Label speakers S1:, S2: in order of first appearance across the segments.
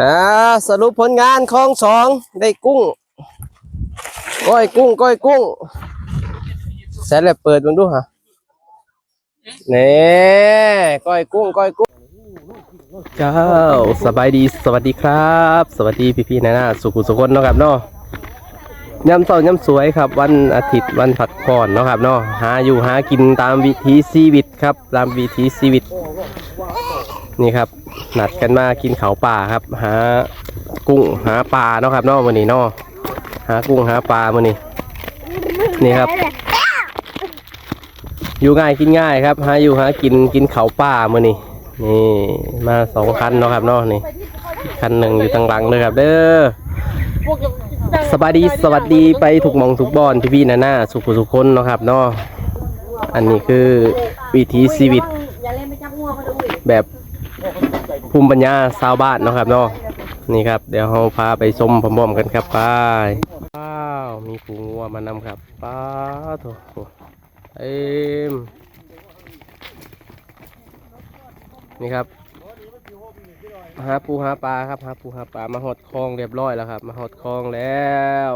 S1: อ่าสรุปผลงานของสองได้กุ้ง ก้อยกุ้ง ก้อยกุ้งแซ่แล้วเปิดมันดูฮะเน่ก้อยกุ้ง ก้อยกุ้งเจ้าสบายดีสวัสดีครับ สวัสดีพี่ๆนะนะสุขุสุคนเนาะครับเนาะย่ำเศร้ายำสวยครับ วันอาทิตย์วันผักผ่อนเนาะครับเนาะหาอยู่หากินตามวิถีชีวิตครับ ตามวิถีชีวิต นี่ครับนัดกันมากินเขาป่าครับ หากุ้งหาปลาเนาะครับเนาะวันนี้เนาะหากุ้งหาปลาวันนี้ นี่ครับ อยู่ง่ายกินง่ายครับ หาอยู่หากินกินเขาป่ามื่อนี้ นี่มาสองคันเนาะครับเนาะนี่คันหนึ่งอยู่ทางหลังเลยครับ เด้อสบายดีสวัสดีไปถูกมองถูกบอนพี่พี่นาหน้าสุขสุขคนเนาะครับเนาะอันนี้คือวิถีชีวิต
S2: อย่าเล่นไปจับงัวเขาด้วย
S1: แบบ ภูมิปัญญาชาวบ้านเนาะครับเนาะนี่ครับ เดี๋ยวเราพาไปชมพร้อมๆกันครับไปว้าวมีปูงัวมานำครับป้าโถเอ็มนี่ครับหาปูหาปลาครับหาปูหาปลามาหดคลองเรียบร้อยแล้วครับ มาหดคลองแล้ว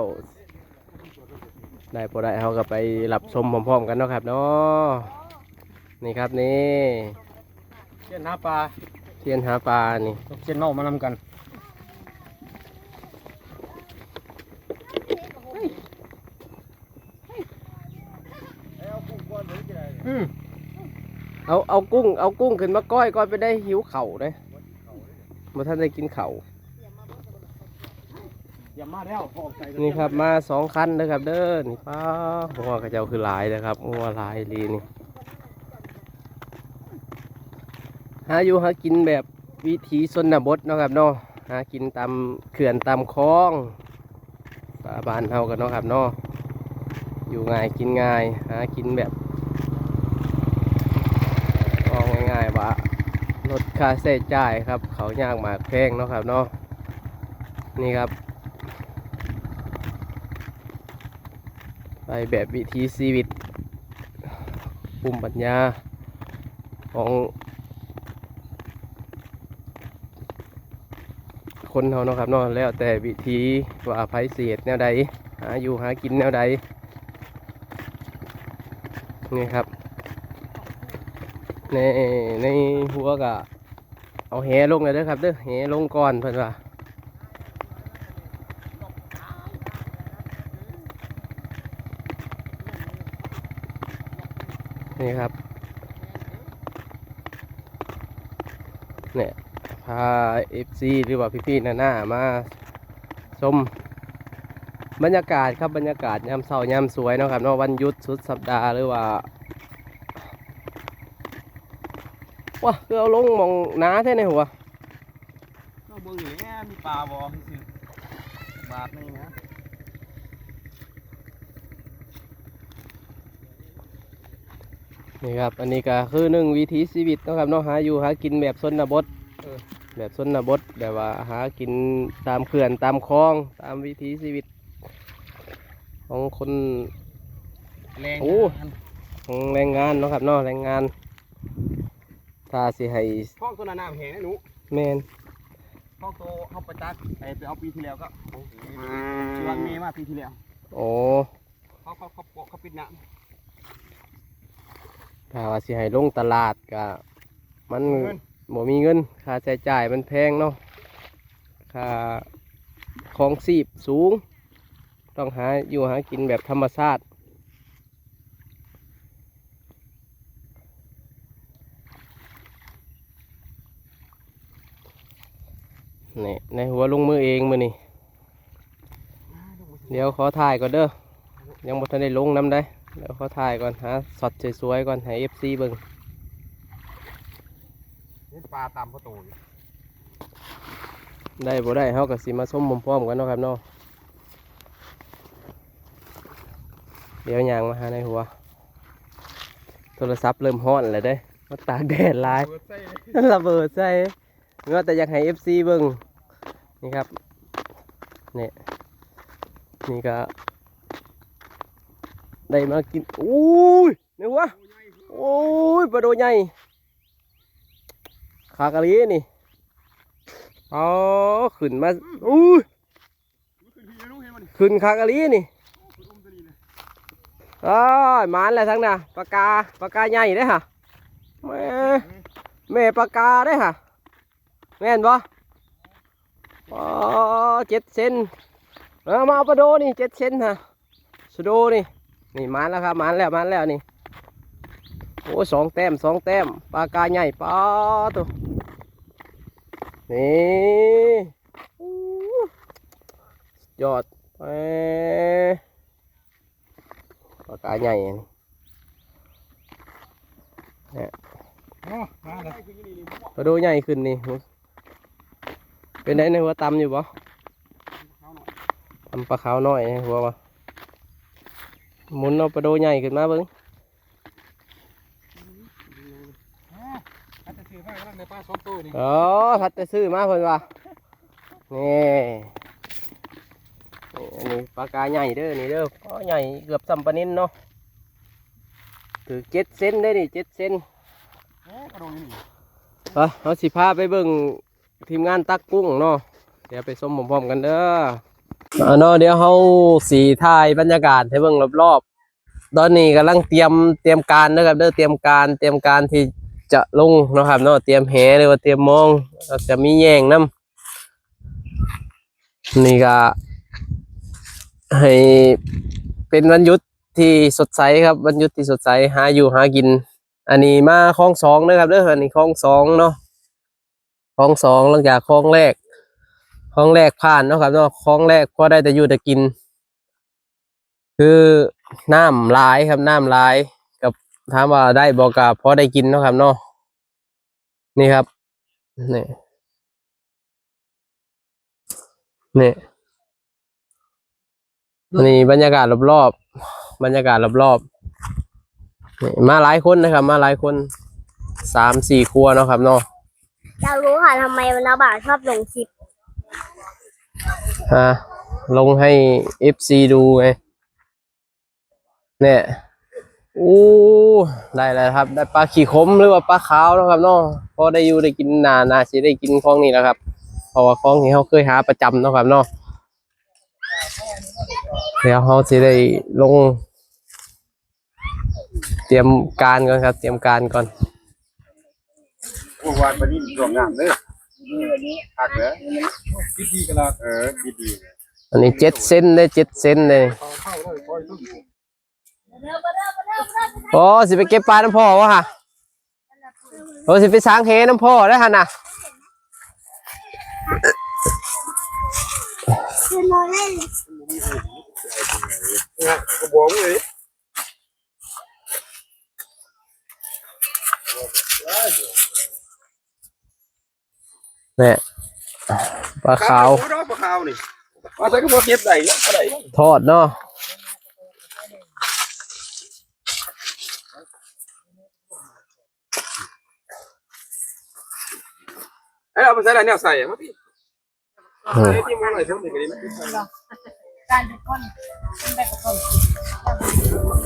S1: ได้พอได้เขาก็ไปรับชมพร้อมๆกันเนาะครับเนาะนี่ครับนี่
S3: เช่นหาปลา
S1: เทียนหาปลานี่
S3: เช่นเน่ามานำกันอืม
S1: เอาเอากุ้งเอากุ้งขึ้นมาก้อยก้อยไปได้หิวเข่าวเลยมาท่านได้กินเข่าว
S3: อย่ามาแล้วพอออกใจกั
S1: นี่ครับมาสองคันเลยครับเด้อนี่ป้าหัวกระเจ้าคือหลายนะครับหัวหลายลีนี่ หาอยู่หากินแบบวิถีชนบทเนาะครับเนาะหากินตามเขื่อนตามคลองปลาบ้านเฮากันเนาะครับเนาะอยู่ง่ายกินง่าย หากินแบบเอาง่ายๆว่าลดค่าใช้จ่ายครับ เขายากหมากแพงเนาะครับเนาะนี่ครับ ไปแบบวิถีชีวิตภูมิปัญญาของ คนเขาเนาะครับเนาะแล้วแต่วิธีว่าไผเสียดแนวใดหาอยู่หากินแนวใดนี่ครับ ในในหัวก็เอาแหลงเลยเด้อครับเด้อแหลงก่อนเพิ่นว่านี่ครับเนี่ย พาเอฟซีหรือว่าพี่ๆหน้าๆมาชมบรรยากาศครับบรรยากาศยามเช้ายามสวยเนาะครับเนาะวันหยุดสุดสัปดาห์หรือว่าว้าคือเอาลงมองหนาแท้ในหัว
S3: เราเบิ่งอยู่เนี่ยมีปลาบอคือบาทนี่นะ
S1: นี่ครับอันนี้ก็คือหนึ่งวิถีชีวิตเนาะครับเนาะหาอยู่หากินแบบชนบท แบบชนบทแบบว่าหากินตามเขื่อนตามคลองตามวิถีชีวิต ของคน
S3: แรง
S1: โอ้ของแรงงานเนาะครับเนาะแรงงานถ้าสิให้
S3: ห้องตัวน้ำแห้งนะหนู
S1: แมน
S3: ห้องโตเข้าไปตักไปไปเอาปีที่แล้วก็ชวนเมย์มาปีที่แล้ว
S1: โอ้
S3: เขาเขาเขาเขาเขาปิดน้
S1: ถ้าว่าสิให้ลงตลาดก็มันำ
S3: เงิน
S1: บ่มีเงิน ค่าใช้จ่ายมันแพงเนาะ ค่าของสีบสูง ต้องหาอยู่หากินแบบธรรมชาตินี่ในหัวลงมือเองมือนี่เดี๋ยวขอถ่ายก่อนเด้อ ยังบ่ทันได้ลงน้ำได้ เดี๋ยวขอถ่ายก่อนหาสดสวยๆก่อนให้ FC เบิ่ง
S3: ห็นปลาตามประตูอยู่
S1: ได้บ่ได้เฮาก็สิมาส้มพร้อมๆกันเนาะครับเนาะเดี๋ยวยางมาหาในหัว โทรศัพท์เริ่มฮ้อนแล้วเด้มาตากแดดหลาย
S3: เปิดใส่
S1: ระเบิดใส่เงาแต่อยากให้ FC เบิ่งนี่ครับนี่นี่ก็ได้มากินอุ้ยนี่วะโอ้ยปลาโดใหญ่ ขากะลีนี่อ๋อขึ้นมาอุ้ย
S3: ขึ้นพี่รู้เห็นมัน
S1: ขึ้นคากะลีนี่
S3: ขึ้นอุ้มตัวนี้เลย
S1: อ้ายหมานแล้วทั้งน่ะปากกาปากกาใหญ่เด้อค่ะแม่แม่ปากกาเด้อค่ะ แม่นบ่อ๋อเจ็ดเซนเอามาเอาปลาโดนี่เจ็ดเซนฮะสะโดนี่นี่หมานแล้วครับหมานแล้วหมานแล้วนี่โอ้ยสองแต้มสองแต้มปลากาใหญ่ปลาตัว นี่อู้ยอดไปปลากาใหญ่นี่
S3: อ๋อมาเลย
S1: ปลาดูใหญ่ขึ้นนี่ เป็นไงในหัวตำอยู่บ่ตำปลาขาวน้อยในหัวบ่หมุนเอาปลาดูใหญ่ขึ้นมาเบิ้ง
S3: อาจจะ ซื้อมาแล้วในป้าสองตัวนี่
S1: อ๋อพัดจะซื้อมาเพิ่นว่านี่นี่อันนี้ปลากาใหญ่เด้อนี่เด้ออ๋อใหญ่เกือบซ้ำปลานินเนาะถือเจ็ดเซนได้นี่เจ็ดเซน
S3: เอ๊ะกระโดดอยู่นี่
S1: ไปเอาสิพาไปเบิ่งทีมงานตักกุ้งเนาะเดี๋ยวไปชมพร้อมๆกันเด้อเอาเนาะเดี๋ยวเฮาสีถ่ายบรรยากาศให้เบิ่งรอบๆ ตอนนี้กำลังเตรียมเตรียมการนะครับเด้อเตรียมการเตรียมการที่ จะลงนะครับเนาะเตรียมแหหรือว่าเตรียมมองแล้วจะมีแยงน้ำนี่ก็ให้เป็นวันหยุดที่สดใสครับวันหยุดที่สดใสหาอยู่หากิน อันนี้มาคลองสองนะครับเด้ออันนี้คลองสองเนาะคลองสองหลังจากคลองแรกคลองแรกผ่านเนาะครับเนาะคลองแรกพอได้แต่อยู่แต่กิน คือน้ำลายครับน้ำลาย ถามว่าได้บอกกับพอได้กินเนาะครับเนาะนี่ครับนี่นี่อันนี้บรรยากาศรอบๆบรรยากาศรอบๆนี่มาหลายคนนะครับ มาหลายคนสามสี่ครัวเนาะครับเนาะ
S2: อยากรู้ค่ะทำไมนาบ่าวชอบลงคลิป
S1: ฮะลงให้เอฟซีดูไงเนี่ย อู้ได้แล้วครับ ได้ปลาขี่คมหรือว่าปลาขาวเนาะครับเนาะพอได้อยู่ได้กินนานาสิได้กินของนี่แหล้วครับเพราะว่าของที่เขาเคยหาประจำเนาะครับเนาะเดี๋ยวเขาสิได้ลง เตรียมการก่อนครับ เตรียมการก่อน
S3: โอ้วานมานี่รวมงามเลยหักเหรอดีดีกันละเออดีดี
S1: อันนี้เจ็ดเซนได้เจ็ดเซนเลย
S3: เข้าเข้าเลยคอยตุ้ม
S1: โอ้สิไปเก็บปลาน้ำพ่อวะฮะโอ้สิไปสร้างเฮน้ำพ่อได้ฮะน่ะ
S2: คือเราเล่น
S3: เนี่ยกระบอกเลย
S1: เนี่ยปลาขาว
S3: ปลาขาวนี่ว่าแต่ก็บ่เก็บได้แล้วอะไร
S1: ทอดเนาะ
S3: เอ้เอา ไปใส่อะไรเนี่ยใส่อะพี่ใช้ที่มันอะไรเท่านี้ก็ดีไหม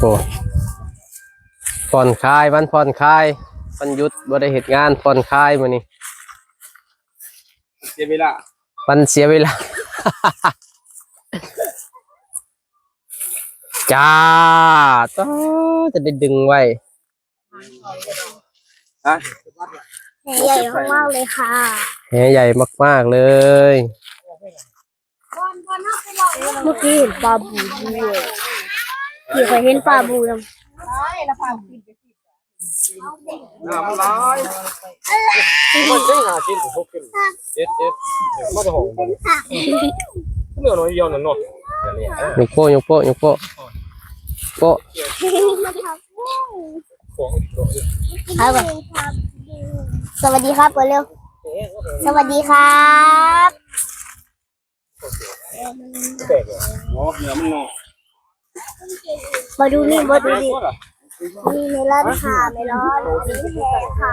S1: โอ้ผ่อนคลายวันผ่อนคลายวันหยุดบ่ได้เหตุงานผ่อนคลายมื้อนี้
S3: เสียเวลา
S1: วันเสียเวลา จ้าต้อจะได้ดึงไว้
S3: ฮะ
S2: ใหญ่มากเลยค่ะ
S1: แหใหญ่มากๆเลย
S2: เมื่อกี้เห็นปลาบูด้วยพี่เคยเห็นปลาบูยัง
S3: น้ำมันร้ายมันใช่หากินหกกินเจ็ดเจ็ดมันจะหอมเนื้อน้อยเดียวนั่นเนาะ
S1: ยกโป้ยกโป้ยกโป้โป้
S3: ของ
S2: ครับสวัสดีครับก่อนเร็ว สวัสดีครับ
S3: อ๋อเนื้อมันงอ
S2: มาดูนี่มาดูนี่มีเมลอนค่ะเมลอนมีแพรค่ะ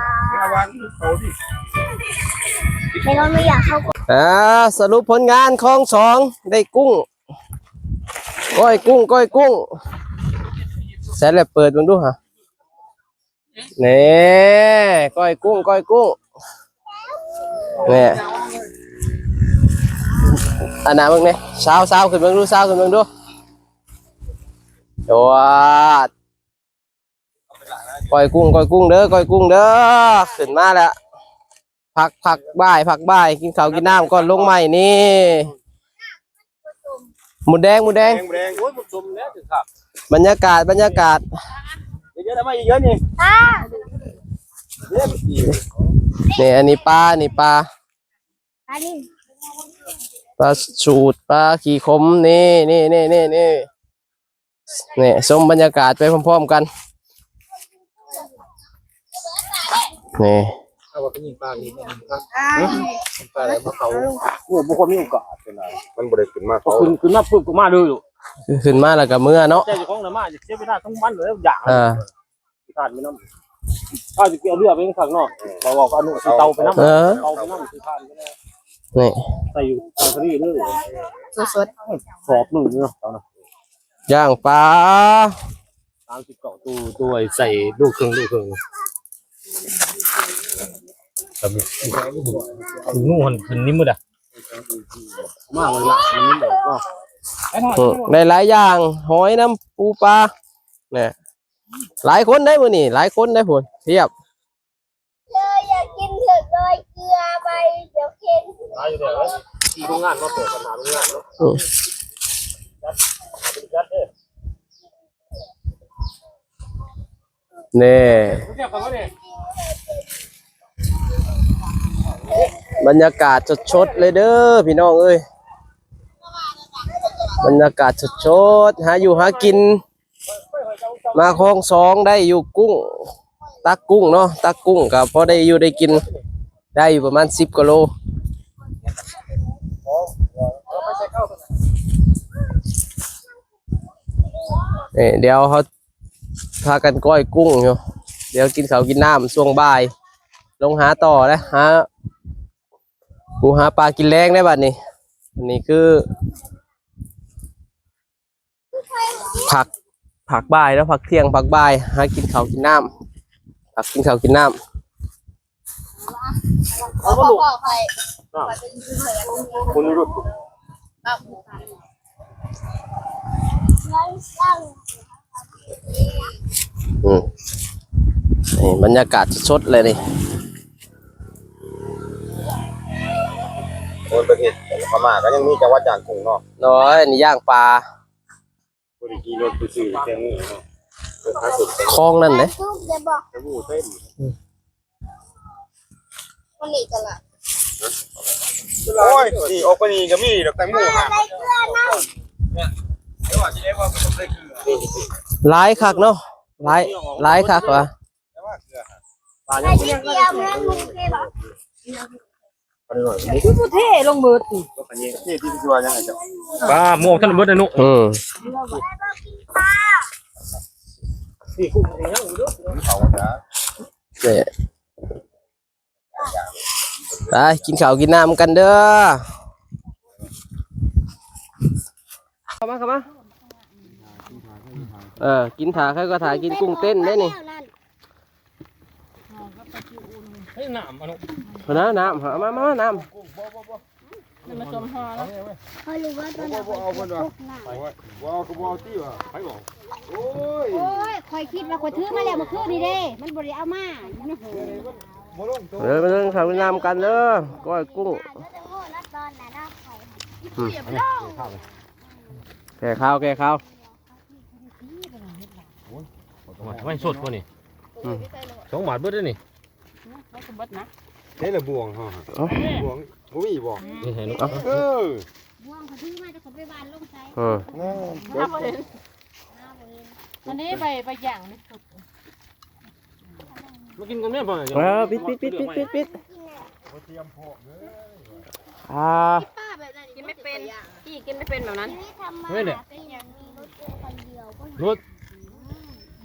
S3: เม
S2: ลอนไม่อยากเข้า
S1: อ่าสรุปผลงานของสองได้กุ้ง ก้อยกุ้ง ก้อยกุ้งแสนแลบเปิดมันดูฮะนี่ก้อยกุ้ง ก้อยกุ้ง นี่อันน่ะมึงเนี่ยเช้าเช้าขึ้นมึงดูเช้าขึ้นมึงดูโดดก้อยกุ้งก้อยกุ้งเด้อก้อยกุ้งเด้อขึ้นมาแล้วพักพักบ่ายพักบ่ายกินข้าวกินน้ำก่อนลงใหม่นี่หมูแดงหมูแด
S3: แด
S1: ง
S3: งแดงโอ้ยผสมแล้วถึงครับ
S1: บรรยากาศบรรยากาศ
S3: เยอะๆทำไมเยอะนี่
S2: อ่า
S3: เยอะ
S1: นี่อันนี้ปลานี่ปลา
S2: อันนี้
S1: ปลาสูตรปลาขี่คมนี่นี่นี่นี่นี่นี่ชมบรรยากาศไปพร้อมๆกันนี่
S3: เอาว่าเป็นยิงปลานี่ครับ
S2: อ่า
S3: ปลาอะไรมาเขาโอ้บุคคลมีโอกาสเป็นไรมันบริสุทธิ์มากเขาขึ้นขึ้นมาปุ๊บก็มาเลยอยู่
S1: ขึ้นมาแล้วก็เมื่อเนาะ
S3: ใจจะคล้องเลยมาจะเสียเวลาทั้งวันเลยอย่าง
S1: อ่า
S3: ทานไม่น้ำ ถ้าจะเกี่ยวเรือไปข้างนอกเราบอกเอาหนูเตาไปน้ำ
S1: เออ
S3: เตาไปน้ำคือทานก็ได้
S1: นี่
S3: ใส่อยู่ทางทะเลเลย
S2: สด
S3: สอบหนึ่งเนาะตอนนั้น
S1: ย่างปลา
S3: สามสิบเก้าตัวตัวใส่ลูกครึ่งลูกครึ่งแต่มีงูหันขึ้นนิ่มมืดอะมากเลยล่ะมันนิ่มแบบก็
S1: อืมได้หลายอย่างหอยน้ำปูปลาเนี่ย หลายคนได้มื้อนี่หลายคนได้ผลเทียบ
S2: เลยอยากกินถึงเลยเกลือไปเดี๋ยวเค็ม
S3: ตายอยู่เดี๋ยวที่โรงงานมาเปิดปัญหาโรงงานเนาะ
S1: อืม
S3: จัดเด้อ
S1: นี่
S3: เรียกกันว่าเนี่ย
S1: บรรยากาศสดๆเลยเด้อพี่น้องเอ้ยบรรยากาศสดๆหาอยู่หากิน มาคลองสองได้อยู่กุ้ง ตักกุ้งเนาะตักกุ้งกับพอได้อยู่ได้กินได้อยู่ประมาณสิบกิโลเอ้ยเดี๋ยวเขาพากันก้อยกุ้งอยู่เดี๋ยวกินเขากินน้ำช่วงบ่าย ลงหาต่อนะหาปูหาปลากินแรงได้บัดนี้อันนี้คือผัก ผักบ่ายแล้วผักเที่ยงผักบ่ายหากินข้าวกินน้ำผักกินข้าวกินน้
S2: เขาบอกใคร
S3: คุณรู้
S2: ร้อยสั่งำ
S1: อืมนี่บรรยากาศสดๆเลยนี่
S3: คนประเทศพม่าก็ยังมีจังหวัดจางกุ้งเนาะ
S1: น้อยอันนี้ย่างปลา
S3: บริกีรถไปซื้อแตงโมเนาะเปิดท้ายสุด
S1: คลองนั่นเลย
S2: ทุกจะบอก
S3: แตงโมเต้น
S2: มันนี่กันละ
S3: โอ้ยนี่ออกไปนี่ก็มีดอกแตงโมค่ะ
S2: ใส่เกลือนะ
S3: เดี๋ยวว่าจะได้ว่าเป็นได้คือ
S1: หลายคักเนาะหลายหลายคักวะ
S3: แต่ว่าเกลือปลา
S2: ใส่
S3: ยัง
S2: เกลือเหมือนลุงเคยบอก
S3: ปลาหน่อย
S4: คือผู้เท่ลงเบิด
S3: ก็ ปลาเนี่ยนี่ที่ที่ว่ายังไงจ๊ะปลาหมวกท่านเบิดนุ
S1: อืม
S3: นี่กุ้งนี่ยังอยู่ด้วยเขาจ้ะ
S1: นี่ไปกินข้าวกินน้ำกันเด้อเข้ามาเข้ามาเออกินถาใครก็ถากินกุ้งเต้นได้นี่
S3: เฮ้ยน้ำมัน
S1: เอาน้ำน้ำเอามามา มาน้
S4: มาสมหอแล้ว
S2: เขารู้ว่าตอนนั้น
S3: เอาคนว่าว้าวก็ว้าวที่ว่าใครบอกโอ้ย
S5: โอ้ยคอยคิดว่าคอยถือมาแล้วเมื่อคืนนี่เด้ มันบริเอามาอยู่ในหู
S3: บ่ลงตัวำ
S1: เออมาเรื่องข้าวกินน้ำกันเด้อก้อยกุ้ง
S2: แล้วโง่แล้วตอนนั้นนะใคร
S1: แก่ข้าวแก่ข้าว
S3: ไม่สดกว่านี่
S1: อืม
S3: สองบาทเบิดได้นี่
S4: เขาสมบัตินะ
S3: เท่ละบวงฮะบวง บ่มีบ่นี่เห็นเออ
S5: บ่วงเขาถือมาแต่เขาไปบานลงใจ
S1: อืม
S4: ถ้าบ่เห็นอันนี้ไปไปอย่างนี่
S3: มากินกันแม่บ่
S1: เออปิดปิดปิดปิดปิดปิดอ่า
S4: กินไม่เป็นพี่กินไม่เป็นแบบนั้น
S2: ที่ทำมาเป็นอย่างมีรถคนเดียวก็
S3: รถ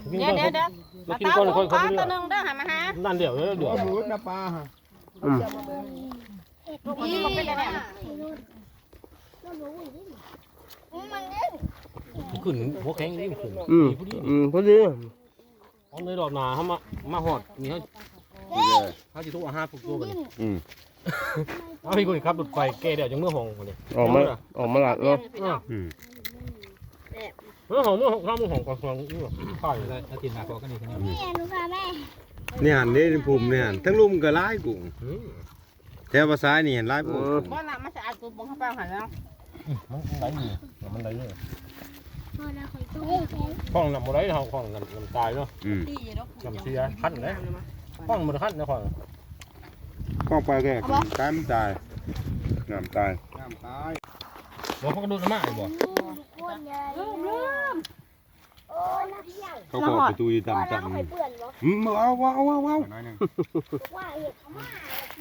S4: เดี๋ยวเดี๋ยวเดี๋ยว
S3: มา
S4: มา
S3: กิน
S4: ตา
S3: ก่อน
S4: หมู
S3: คน
S4: ป
S3: คน
S4: ลา
S3: เดี
S4: ตั
S3: ยวว
S4: หนึงเด้อหามาหา
S3: นั่นเดี๋ยวเดี๋ยวเดี๋ยว
S1: อืม
S4: ลูกนี้ก็เป็นอะไร
S2: มันเล่น
S3: ขึ้นหัวแข็งนี่ขึ้น
S1: อืมอืมพอดี
S3: เอาเลยดอกหนาเฮามามาฮอดนี่เฮาเฮาสิโทรหาพวกตัวบัดนี้เอาพี่กูขับรถไฟแกเดี๋ยวจังเมื่อห้องคนนี้
S1: ออกมาออกมาหลัดเนาะ
S6: อืม
S3: เมื่อห้องเมื่อห้องข้ามเมื่อห้องก่อนก่อนนี่ข้าวอยู่เลย
S4: แล้วกินมาพอก็นี่คนนี้
S2: นี่หนูพาแม่
S6: เนี่ยหันนี่ภูมิเนี่ยหันทั้งลุมก็ร้ายกุ้ง แถวภาษานี่เห็นร้ายกุ้ง
S5: บ่น่ะมันสะอาดกูบ่เข้าไปหันแล้ว
S3: มันไหลอยู่มันไหลเลย
S2: พอแล้วคอยตู้
S3: ห้องน้ำมันไหลห้องห้องน้ำน้ำตายเนาะ
S6: อืม
S3: น้ำเสียขั้นเลยห้องมันขั้นนะห้อง
S6: ข้องไปแก่กุ้งตายมันตายน้ำตาย
S3: บอกเขาก็ดูน้ำมากบ่
S2: ทุกคนเลยลืมลืมโอ้ยนักเที่ยว
S6: เขาก็ประตูอยู่
S2: พอ
S6: ต่ำ
S2: แล้ว
S6: ต่
S2: เขาไปเปื่อนบ่ำ
S6: อืมเอาเอาเอาเอาเอา
S2: ว่าเห็ดเขามาคิดว่าเอามาเลย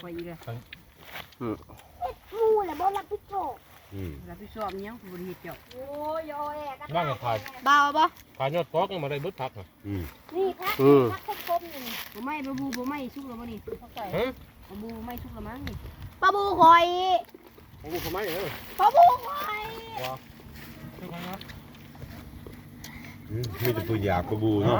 S5: ไปอีกเลย
S2: งูแหละบ่รับผิดชอบ
S6: อืม
S5: รับผิดชอบยังบ่ได้เฮ็ดเจ้า
S2: โอ้ยโอ้ยกัน
S3: บ้างกับถ่าย
S5: เบาบ่
S3: ถ่ายยอดฟอกยังมาได้บึ้ดพัก
S6: อืม
S2: นี่พัก
S1: อืม
S2: พักคมๆนี่
S5: บ่ไม่บ่บูบ่ไม่ชุกแล้วบ่นี่เข้าใจ
S3: ฮะ
S5: บ่บูไม่ชุกแล้วมั้งนี่
S2: ปลาบูคอย
S3: โอ้โหทำไมเนี่ย
S2: ปลาบูคอย
S6: อืมมีแต่ตัวอยากกระบู
S3: เนาะ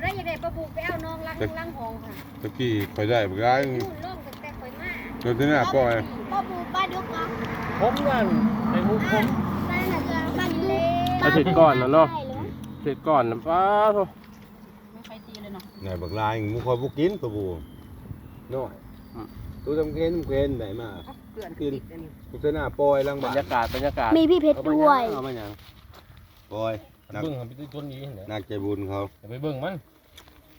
S5: ได้อยากได้ปลาบูไปเอาน้องล้างล้างห้องค่ะ
S6: ตะกี้คอยได้บ่ได้
S5: นู่นลงตั้งแต่ข่อยมา
S6: จนที่หน้าปล่อย
S2: ปลาบูปลาดุกเนาะ
S3: ผมนั่นไอ้มุกผม
S2: ปลาหนักปลาดุก
S1: เอาเสร็จก่อนนะเนาะเสร็จก่อนนะป้าโธ่
S5: ไม่ใครตีเลยเนาะ
S6: ไหนบักลายมึงคอยบ่กินกระบูน้อยตัวจำเคนจำเคนไหนมา
S5: เกลือนติดอันนี้
S6: กูจะหน้าปล่อยลัง
S1: บร
S6: บาท
S1: รยากาศบรรยากาศ
S2: มีพี่เพชรด้วย
S1: เอามาอย่าง
S6: ปล่อย นัก
S3: เบิ้งไปต้นนี้เห็นไหม
S6: นักใจบุญเขา
S3: ไปเบิ้งมัน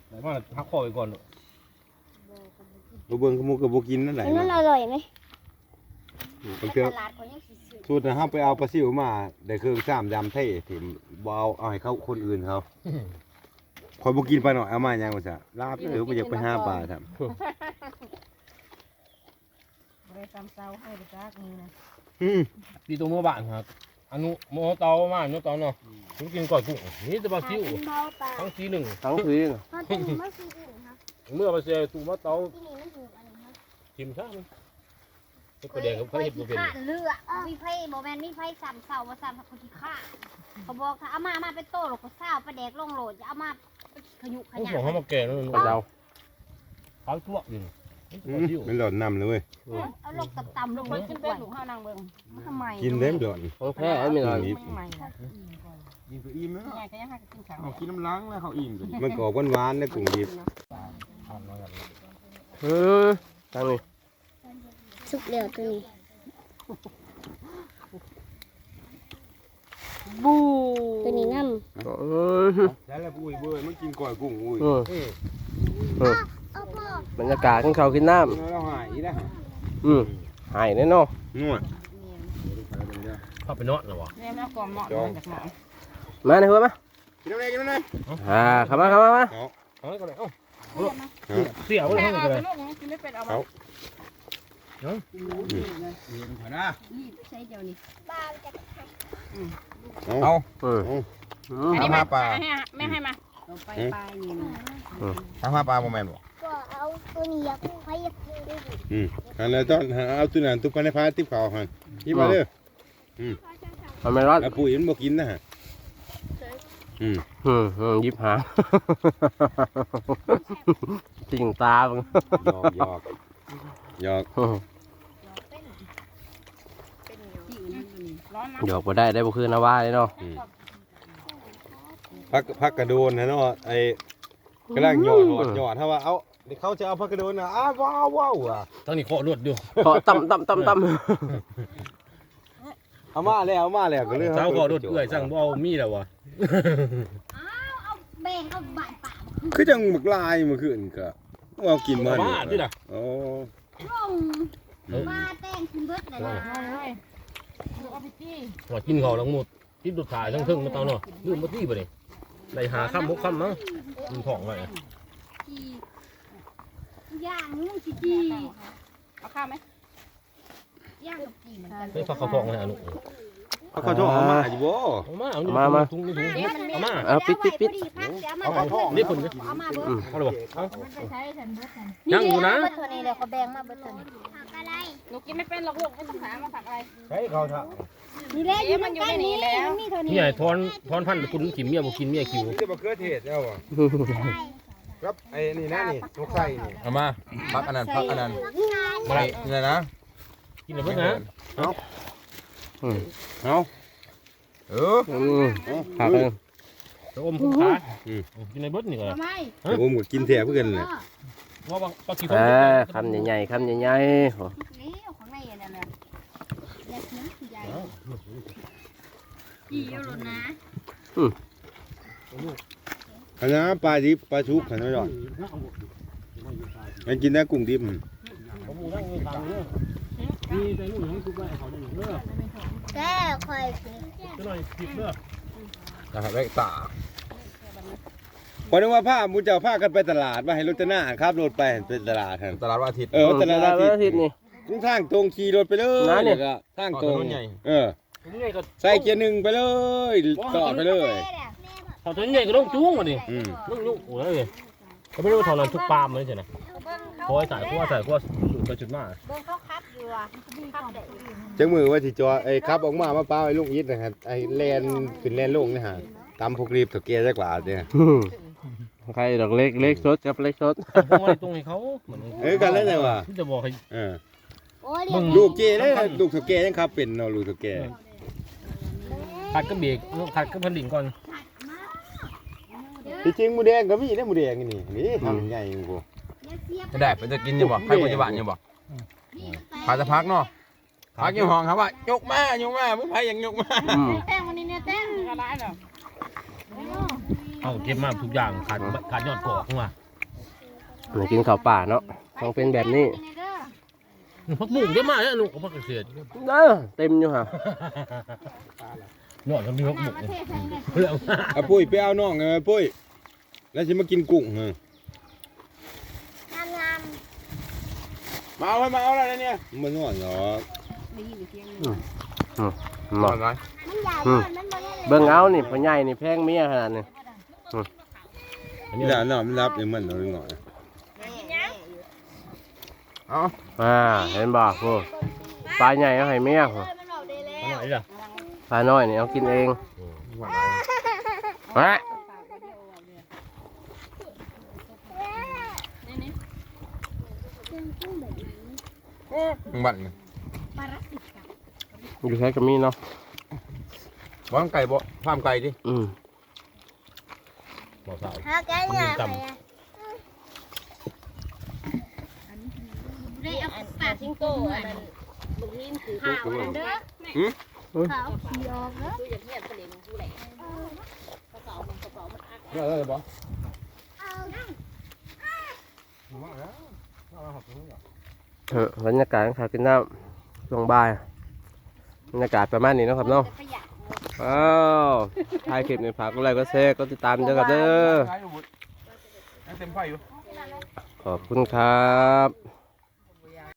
S3: ไหนว่าหักคอไปก่อน
S6: บ่เบิ่งขโมยก็บ่กินนั่นแหละ
S2: อันนั้นอร่อยไหม
S6: บางเทื่อ
S2: ตลาดเขายังสิซื้อ
S6: สูตรนะครับไปเอาปลาซิวมาได้เครื่องซ้ำยำเท่ถิ่มบ่เอาเอาให้เขาคนอื่นเขาคอยบ่กินไปหน่อยเอามายังว่าซะลาบหรือบ่อยากไปหาปลาทำ
S5: บ่ได้ตามเซาให้ไปจักมือนะ
S6: อืม
S3: ตีตัวเมื่อบ้านครับ อนุโมเตามาโนเตาเนาะผมกินก่อยกุ้งนี่จะบาซิว
S2: กินเบาปลา
S3: ทั้งทีหนึ่ง
S1: ทั้งคืน
S2: เขาจะมีมะซีอื่นครับ
S3: เมื่อมาเสียตูมาเตา
S2: ที่นี่มันถูกอันนี้ครับ
S3: ทิมซะมันก็แดงกับเขาเห็ดบ่เป็น
S5: ข้าเลือมีไผบ่แม่นมีไผซ้ำเซาบ่ซ้ำคนที่ฆ่าเขาบอกถ้าเอามามาเป็นโตหรอกก็เศร้าประแดกลงโหลดอย่าเอามาขยุข
S3: เขา
S5: ยะ
S3: ของเขามาแก่แล้ว
S1: ไปเรา
S3: เขาทั่วอยู่
S6: อืมมันหล่อนนำเลยเว้ย
S5: เอาลงต่ำๆลงไปขึ้นเป็นหนูห้านางเบิ่งทำไม
S6: กินเล่มหล่อน
S1: ของแท้ไม่หน่อย
S6: นี่
S5: ทำไมล่ะ
S6: กินก็อิ่มแล้ว
S5: ใหญ่ก็ยังให้กินข้าว
S6: เอากินน้ำล้างแล้วเขาอิ่มตันี้มันก็หวานๆนะกุ้งดิบ
S1: เออทางนี้
S2: สุกเร็วตัวนี้
S5: บู
S2: ตัวนี้น้
S1: เออ
S6: แล้วแล้วอุ้ยเว้ยมันกินก่อยกุ้งอุ้ย
S1: เออ เออำ
S2: เอาพ่อบ
S1: รรยากาศกินข้าวกินน้
S6: เราหายอีแล้วำ
S1: อืมหายแน่เนอน
S6: นวด
S3: เข้าไปนอนแล้ววะ
S5: เนี่ยมันกอมเหมาะจากหมอ
S1: มาในหัวมา
S6: กินอะไรกินอะไร
S1: อ่าเข้ามาเข้ามามา
S3: เอาไว้ก่อนเลยเอ้าเสียไว้ให้เลย
S5: ลูกกินไม่เป็นเอามานี่ใช้เดียวนี่
S2: ปลาจะ
S6: เอา
S1: เอออืม
S5: อันนี้มาปลาไม่ให้มาเราไปปลานี่
S6: ทำมาปลาโมแมนบ่
S2: ก็ เอาตัวนี้อยากใครอยากกินด้วย
S6: อืมอันนั้นตอนเอาตัวนั้นตุ๊กไปในพาติ๊บเขาหันกินมาเด้อ
S1: มันไม่รอด
S6: แล้วปุ๋ยมันบ่กินนะฮะอืม
S1: อืมอืมยิบหางติ่งตาบัง
S6: หยอกหยอกหยอก
S5: ร้อนนะ
S1: หยอกบ่ได้ได้บ่คือนะว่าเลยเนาะ
S6: พักพักกระโดนนะเนาะไอ้กำลังหยอดหยอดหยอดถ้าว่าเอา เดี๋ยวเขาจะเอาพักกระโดนนะอ้าวว้าวว้าวอะ
S3: ทั้งนี้เคาะรวดดู
S1: ขอต่ำต่ำต่ำต่ำ
S6: เอามาแล้วเอามาแล้วก็เลย
S3: เช้าเคาะรวดเอื่อยสั่งบ่เอามีแล้ววะ
S5: แบ่งเอาบาดปาก
S6: คือจังบักลายเมื่อคืนก็ว่ากินมัน
S3: บ้าที่ล่ะ
S6: โอ้
S5: ลงมาแต่งขึ้นเบิดเลยนะเอาไปจี้
S3: ว่ากินเขาทั้งหมดทิพย์ดุดถ่ายทั้งทึ่งมาเตาเนาะลืมมาที่บ่นี่ได้หาค่ำมุกค่ำมั้งกินของไว้
S5: จี้ ย่างนู้นสิจี้เอาข้าวไหมย่างกับจี้เหมือนกัน
S3: เฮ้ยพักเขาทองไว้อนุ
S6: เอาเขาโทษเอามาอยู่บ่
S3: เอามาเอานี่ถุงนี่ถุงเอามา
S1: เอาปิดปิดปิด
S3: เอาเอานี่คน
S5: เอามาเบิด
S3: เอาเลยบ่เอา
S5: มันจะใช้ฉันเบิดฉัน
S3: ยังอยู่นะ
S5: เบิดตัวนี้เลยเขาแบ่งมาเบิดตัวนี้
S2: ผักอะไร
S5: หนูกินไม่เป็นหรอกลูกไม่ต้องถามมาผักอะไร
S6: ใช้เขาทะ
S2: นี่แหละอยู่
S5: มันอยู่ในนี้แล้ว
S2: มีเท่านี้
S3: นี่ไงทอนทอนพันคุณกินเมียบ่กินเมียคิว
S6: นี่จะมะเขือเทศเอาบ่
S2: อะไร
S6: ครับไอ้นี่นะนี่นกไส้นี่
S3: เอามาพักอันนั้นพักอันนั้น
S6: อะไร
S3: นี่นะกินเลยเพิ่งนะ
S1: อืม
S6: เอา
S3: เออ
S1: อืมผักเลย
S3: จะอมคุ้มค่ากินในเบิ้ลนี่ก่อน
S4: ทำไม
S6: โอ้มก็กินแถวเพื่อนเลย
S3: ว่าบางปลาขี้
S1: เออคำใหญ่ๆคำใหญ่ๆโอ้
S5: นี่ของในอันนั้นแหละเล็กนั้นคือใหญ่
S4: กี่อยู่หรอนะ
S6: ขนาดปลาดิบปลาชุกขนาดนั้นมันกินได้กุ้งดิบ
S2: แก้คอยสิ
S3: นะครับแม่ตา
S6: พอนึกว่าผ้ามูเจ้าผ้ากันไปตลาดมาให้รถตะหน้าครับรถไปไปตลาดท่าน
S3: ตลาดวันอาทิตย์
S6: เออตลาด
S1: ต
S6: อา
S1: ลาด
S6: ทิตย์
S1: อาทิตย์นี่
S6: ทุกทางตรงขี่รถไปเลย
S1: นั่นนี่
S6: แล้วก็ทางตรง
S3: ถนนใหญ่
S6: เออใส่เกียร์หนึ่งไปเลยต่อไปเลย
S3: เขาตัวใหญ่ก็ต้องจุ้งมาดิ
S6: อืม
S3: ลูกลูกโอ้ยเขาไม่รู้ว่าทอนั้นทุกปามเลยใช่ไหมคอยสายขั้วสายขั้วไปจุดมา
S5: เบิ่งเขาคับอยู่อะคับได้
S6: จังมือว่าสิจอไอ้ครับออกมามาเป้าไอ้ลุงอีทนะครับไอ้แลนขึ้นแลนลงนี่ฮะตามพวกรีบถกเกียร์จักหลาดเนี่ย
S1: อืมใครดอกเล็กเล็กสดกับเล็กสด
S3: พวกอะไรตรงให้เขา
S6: เอ้ยกันแล้วไงวะ
S3: ที่จะบอกให้
S6: เออ
S2: โอ้ยเรียก
S6: ลูกเกย์เลยลูกถกเกียร์ยังครับเป็นเนาะลูกถกเกียร์
S3: ขัดก็เบรกขัดก็พันดิ่งก่อน
S6: ที่จริงหมูแดงก็มีได้หมูแดงนี่นี่ทำใหญ่กู
S3: จะได้เป็นจะกินยังบ่ให้ปัจจุบันยังบ่พาจะพักเนาะพักอยู่ห้องครับว่ายกมายกมาผู้ภัยยังยกมา
S1: อืม
S4: แต้งวันนี้เนี่ยแต้งก็ได้หรอ
S3: เอาเก็บมาทุกอย่างขาดขาดยอดกอกมา
S1: มากินข้าวป่าเนาะต้องเป็นแบบนี้
S3: พักบุ้งเก็บมาแล้วลูกพักเกษตร
S1: เออเต็มอยู่ฮะ
S3: ยอดก็มีพักบุ้งเรื่อง
S6: เอาปุ้ยไปเอาน้องเออปุ้ย แล้วสิมากินกุ้งเอองา
S2: มงาม
S6: มาเอาไว้มาเอาอะไรเนี่ยมันนวดเหรอ
S1: หมอ
S3: ร้อย
S2: มันใหญ่
S1: อืม
S2: มันมัน
S1: เบิ่งเอานี่พ่อใหญ่นี่แพงเมียขนาดนี้
S6: นี่แหละน้ำมันรับอย่างมันหน่อยหน่อย
S3: เอา
S1: อ่าเห็นบ่โอ้ปลาใหญ่เอาให้เมียโอ้
S2: มันออกได้แล้ว
S3: หน่อยจ้ะ
S1: ปลาน้อยนี่เอากินเองฮะ
S3: บั่น
S1: อยู่ใช้กับมีเนาะ
S3: บ้างไก่บ่ฟาร์มไก่ดิ
S1: อืม
S3: บ่สาว
S2: หาแก้ใหญ่ไปอะ
S4: ได้เอาปลาทิ้งโตอันนั้นลูกนี่คือข้าวเด้อ
S2: ขาวสีออกแล้ว
S4: ตู้อย่างเงี้ยทะเลมันผู้ใหญ่กระเป๋ามันกระเป๋ามันอัก
S3: ได้เลยบ่
S1: เออบรร บรรยากาศข้าวกินน้ำลงบ่ายบรรยากาศประมาณนี้นะครับเนาะว้าวถ่ายคลิปในี้ฝากกดไลค์ก็แชร์ก็ติดตามด้วยครับเด้อ
S3: เต็มไฟอยู่
S1: ขอบคุณครับ